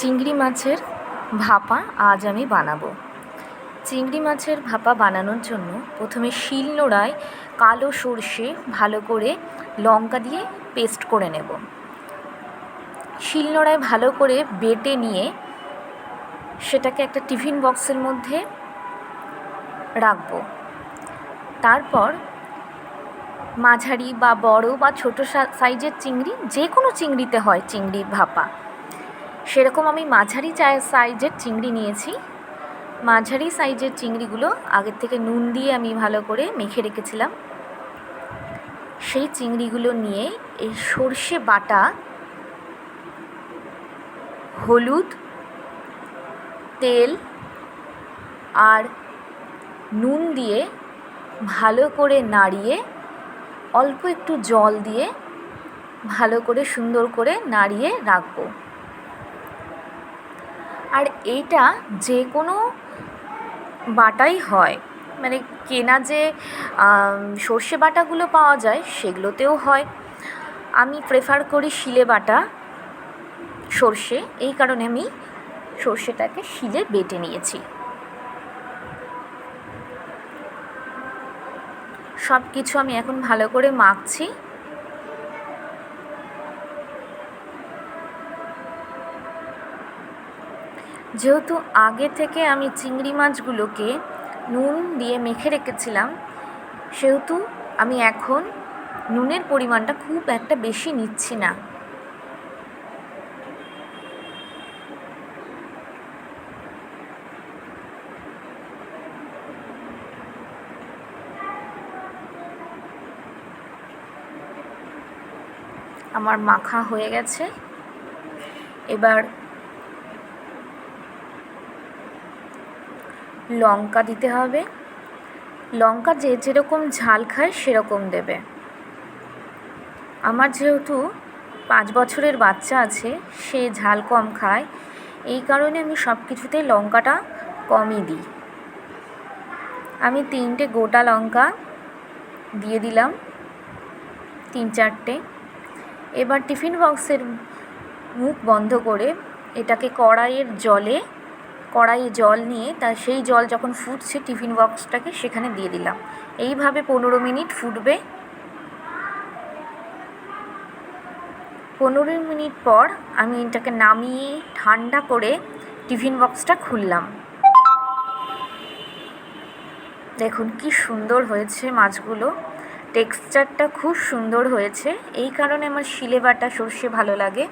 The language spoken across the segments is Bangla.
চিংড়ি মাছের ভাপা আজ আমি বানাবো। চিংড়ি মাছের ভাপা বানানোর জন্য প্রথমে শিল নোড়ায় কালো সর্ষে ভালো করে লঙ্কা দিয়ে পেস্ট করে নেব। শিল নোড়ায় ভালো করে বেটে নিয়ে সেটাকে একটা টিফিন বক্সের মধ্যে রাখব। তারপর মাঝারি বা বড় বা ছোটো সাইজের চিংড়ি যে কোনো চিংড়িতে হয় চিংড়ির ভাপা। সেরকম আমি মাঝারি সাইজের চিংড়ি নিয়েছি। মাঝারি সাইজের চিংড়িগুলো আগের থেকে নুন দিয়ে আমি ভালো করে মেখে রেখেছিলাম। সেই চিংড়িগুলো নিয়ে এই সর্ষে বাটা, হলুদ, তেল আর নুন দিয়ে ভালো করে নাড়িয়ে অল্প একটু জল দিয়ে ভালো করে সুন্দর করে নাড়িয়ে রাখব। আর এইটা যে কোনো বাটাই হয়। মানে কেনা যে সর্ষে বাটাগুলো পাওয়া যায়, সেগুলোতেও হয়। আমি প্রেফার করি শিলে বাটা, সর্ষে। এই কারণে আমি সর্ষেটাকে শিলে বেটে নিয়েছি। সব কিছু আমি এখন ভালো করে মাখছি। যেহেতু আগে থেকে আমি চিংড়ি মাছগুলোকে নুন দিয়ে মেখে রেখেছিলাম, সেহেতু আমি এখন নুনের পরিমাণটা খুব একটা বেশি নিচ্ছি না। আমার মাখা হয়ে গেছে। এবার লঙ্কা দিতে হবে। লঙ্কা যে যেরকম ঝাল খায় সেরকম দেবে। আমার যেহেতু পাঁচ বছরের বাচ্চা আছে, সে ঝাল কম খায়। এই কারণে আমি সব কিছুতেই লঙ্কাটা কমই দিই। আমি তিনটে গোটা লঙ্কা দিয়ে দিলাম, তিন চারটে। এবার টিফিন বক্সের মুখ বন্ধ করে এটাকে কড়াইয়ের জলে কড়াইয়ে জল নিয়ে তা সেই জল যখন ফুটছে টিফিন বক্সটাকে সেখানে দিয়ে দিলাম। এইভাবে পনেরো মিনিট ফুটবে। পনেরো মিনিট পর আমি এটাকে নামিয়ে ঠান্ডা করে টিফিন বক্সটা খুললাম। দেখুন কি সুন্দর হয়েছে মাছগুলো। টেক্সচারটা খুব সুন্দর হয়েছে। এই কারণে আমার শিলে বাটা সর্ষে ভালো লাগে।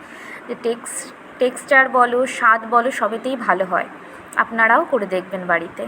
যে টেক্স টেক্সচার বলো স্বাদ বলো সবেতেই ভালো হয়। আপনারাও করে দেখবেন বাড়িতে।